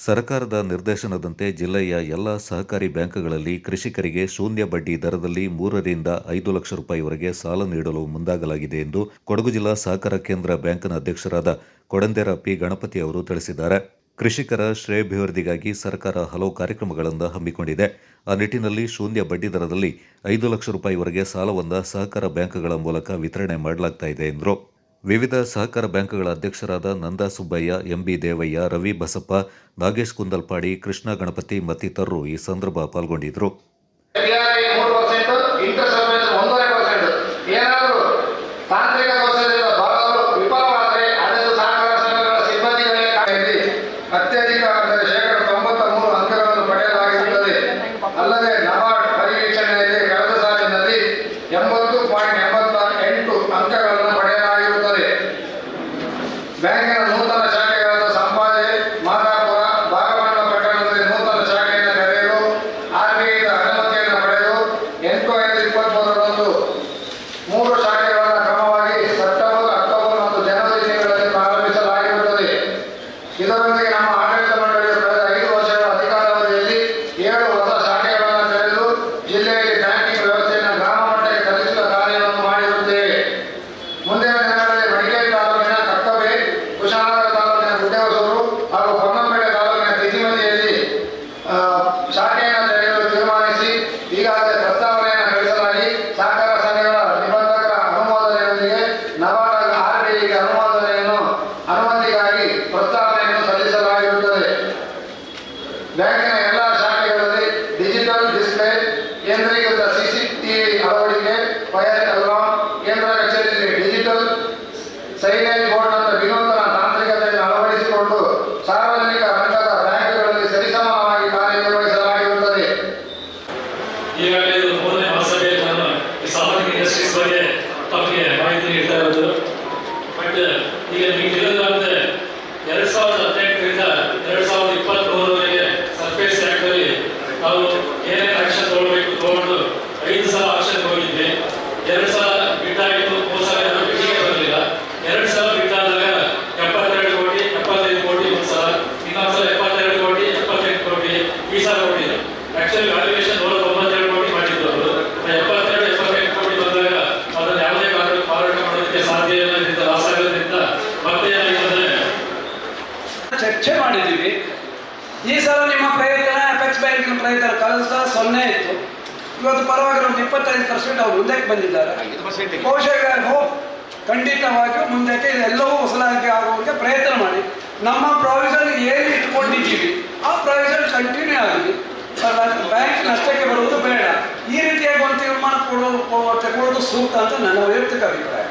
ಸರ್ಕಾರದ ನಿರ್ದೇಶನದಂತೆ ಜಿಲ್ಲೆಯ ಎಲ್ಲ ಸಹಕಾರಿ ಬ್ಯಾಂಕ್ಗಳಲ್ಲಿ ಕೃಷಿಕರಿಗೆ ಶೂನ್ಯ ಬಡ್ಡಿ ದರದಲ್ಲಿ ಮೂರರಿಂದ ಐದು ಲಕ್ಷ ರೂಪಾಯಿವರೆಗೆ ಸಾಲ ನೀಡಲು ಮುಂದಾಗಲಾಗಿದೆ ಎಂದು ಕೊಡಗು ಜಿಲ್ಲಾ ಸಹಕಾರ ಕೇಂದ್ರ ಬ್ಯಾಂಕ್ನ ಅಧ್ಯಕ್ಷರಾದ ಕೊಡಂದೆರ ಪಿ ಗಣಪತಿ ಅವರು ತಿಳಿಸಿದ್ದಾರೆ. ಕೃಷಿಕರ ಶ್ರೇಯಾಭಿವೃದ್ಧಿಗಾಗಿ ಸರ್ಕಾರ ಹಲವು ಕಾರ್ಯಕ್ರಮಗಳನ್ನು ಹಮ್ಮಿಕೊಂಡಿದೆ. ಆ ನಿಟ್ಟಿನಲ್ಲಿ ಶೂನ್ಯ ಬಡ್ಡಿ ದರದಲ್ಲಿ ಐದು ಲಕ್ಷ ರೂಪಾಯಿವರೆಗೆ ಸಾಲವನ್ನು ಸಹಕಾರ ಬ್ಯಾಂಕ್ಗಳ ಮೂಲಕ ವಿತರಣೆ ಮಾಡಲಾಗ್ತಾ ಇದೆ ಎಂದರು. ವಿವಿಧ ಸಹಕಾರ ಬ್ಯಾಂಕ್ಗಳ ಅಧ್ಯಕ್ಷರಾದ ನಂದಾ ಸುಬ್ಬಯ್ಯ, ಎಂಬಿ ದೇವಯ್ಯ, ರವಿ ಬಸಪ್ಪ, ನಾಗೇಶ್ ಕುಂದಲ್ಪಾಡಿ, ಕೃಷ್ಣ ಗಣಪತಿ ಮತ್ತಿತರರು ಈ ಸಂದರ್ಭ ಪಾಲ್ಗೊಂಡಿದ್ದರು. ಎಲ್ಆರ್ಐ 誰かが持っ ಬ್ಯಾಂಕಿನ ಎಲ್ಲ ಶಾಖೆಗಳಲ್ಲಿ ಡಿಜಿಟಲ್ ಡಿಸ್ಪ್ಲೇ, ಕೇಂದ್ರೀಕೃತ ಸಿಸಿಟಿವಿ ಅಳವಡಿಕೆ ಫೈರ್ ಅಲಾರ್ಮ್, ಕೇಂದ್ರ ಕಚೇರಿಯಲ್ಲಿ ಡಿಜಿಟಲ್ ಬೋರ್ಡ್ ಅನ್ನು ವಿನೂತನ ತಾಂತ್ರಿಕತೆಯನ್ನು ಅಳವಡಿಸಿಕೊಂಡು ಸಾರ್ವಜನಿಕ ರಂಗದ ಬ್ಯಾಂಕ್ಗಳಲ್ಲಿ ಸರಿಸಮಾನವಾಗಿ ಕಾರ್ಯನಿರ್ವಹಿಸಲಾಗಿರುತ್ತದೆ. ಚರ್ಚೆ ಮಾಡಿದ್ದೀವಿ. ಈ ಸಲ ನಿಮ್ಮ ಪ್ರಯತ್ನ ಅಪೆಕ್ಸ್ ಬ್ಯಾಂಕಿನ ಪ್ರಯತ್ನ ಕಳೆದ ಸಲ ಸೊನ್ನೆ ಇತ್ತು. ಇವತ್ತು ಪರವಾಗಿ ಒಂದು ಇಪ್ಪತ್ತೈದು ಪರ್ಸೆಂಟ್ ಅವ್ರು ಮುಂದಕ್ಕೆ ಬಂದಿದ್ದಾರೆ. ಬಹುಶಃ ಖಂಡಿತವಾಗಿಯೂ ಮುಂದಕ್ಕೆ ಇದೆಲ್ಲವೂ ಹೊಸದಾಗಿ ಆಗುವಂತೆ ಪ್ರಯತ್ನ ಮಾಡಿ. ನಮ್ಮ ಪ್ರಾವಿಷನ್ ಏನು ಇಟ್ಕೊಂಡಿದ್ದೀವಿ ಆ ಪ್ರಾವಿಷನ್ ಕಂಟಿನ್ಯೂ ಆಗಲಿ ಬ್ಯಾಂಕ್ ನಷ್ಟಕ್ಕೆ ಬರುವುದು ಬೇಡ. ಈ ರೀತಿಯಾಗಿ ಒಂದು ತೀರ್ಮಾನ ಕೊಡೋದು ತಗೊಳ್ಳೋದು ಸೂಕ್ತ ಅಂತ ನನ್ನ ವೈಯಕ್ತಿಕ ಅಭಿಪ್ರಾಯ.